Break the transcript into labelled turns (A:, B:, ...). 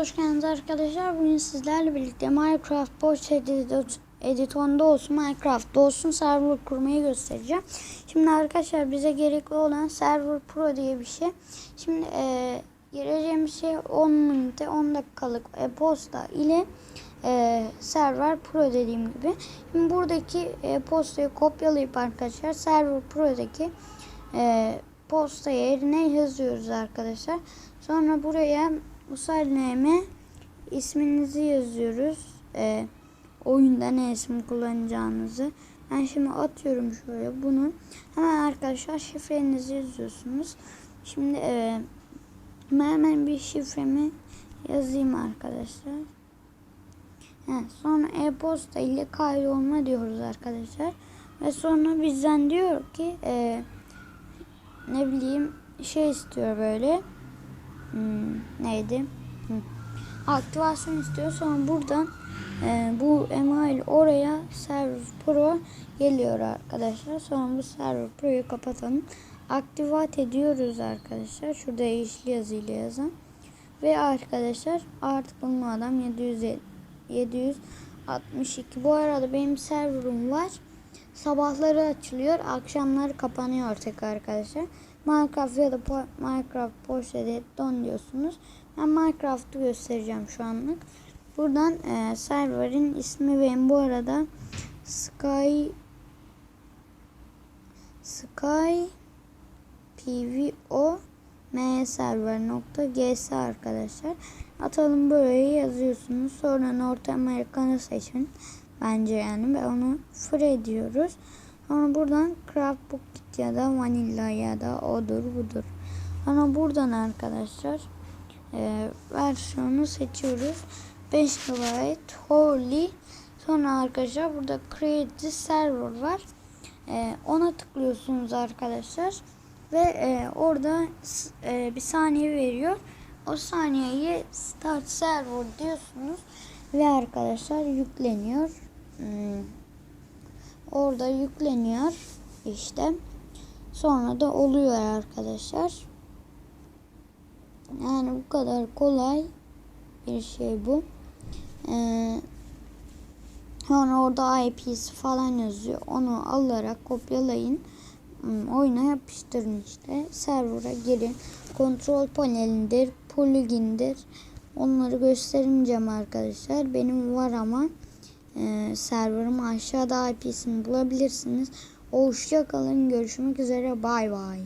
A: hoş geldiniz arkadaşlar. Bugün sizlerle birlikte Minecraft Boş Edit Editon'da olsun, Minecraft'ta olsun server kurmayı göstereceğim. Şimdi arkadaşlar bize gerekli olan Server Pro diye bir şey. Şimdi e, gireceğimiz şey 10 minute 10 dakikalık e-posta ile e, Server Pro dediğim gibi. Şimdi buradaki e-postayı kopyalayıp arkadaşlar Server Pro'daki e, posta yerine yazıyoruz arkadaşlar. Sonra buraya username isminizi yazıyoruz. Ee, oyunda ne isim kullanacağınızı. Ben şimdi atıyorum şöyle bunu. Hemen arkadaşlar şifrenizi yazıyorsunuz. Şimdi e, hemen bir şifremi yazayım arkadaşlar. He, sonra e-posta ile kaydolma diyoruz arkadaşlar. Ve sonra bizden diyor ki e, ne bileyim şey istiyor böyle. Hmm, neydi? Hmm. Aktivasyon istiyor. Sonra buradan e, bu email oraya Server Pro geliyor arkadaşlar. Sonra bu Server Pro'yu kapatalım. Aktivat ediyoruz arkadaşlar. Şurada yeşil yazıyla yazan. Ve arkadaşlar artık bunun adam 700 762. Bu arada benim serverım var. Sabahları açılıyor, akşamları kapanıyor tekrar arkadaşlar. Minecraft ya da po Minecraft Porsche don diyorsunuz. Ben Minecraft'ı göstereceğim şu anlık. Buradan e, serverin ismi benim bu arada Sky Sky PVO M server.gs arkadaşlar. Atalım buraya yazıyorsunuz. Sonra North American'ı seçin. Bence yani ve onu free diyoruz. Sonra buradan Craft Book ya da Vanilla ya da odur budur. Sonra buradan arkadaşlar e, versiyonu seçiyoruz. 5 GB Holy. Sonra arkadaşlar burada Create Server var. E, ona tıklıyorsunuz arkadaşlar. Ve e, orada e, bir saniye veriyor. O saniyeyi Start Server diyorsunuz. Ve arkadaşlar yükleniyor. Hmm. Orada yükleniyor. işte. Sonra da oluyor arkadaşlar. Yani bu kadar kolay bir şey bu. Ee, sonra orada IP'si falan yazıyor. Onu alarak kopyalayın. Hmm, oyuna yapıştırın işte. Server'a girin. Kontrol panelindir, plugindir. Onları göstermeyeceğim arkadaşlar. Benim var ama e, serverım aşağıda IP'sini bulabilirsiniz. Hoşça kalın. Görüşmek üzere. Bay bay.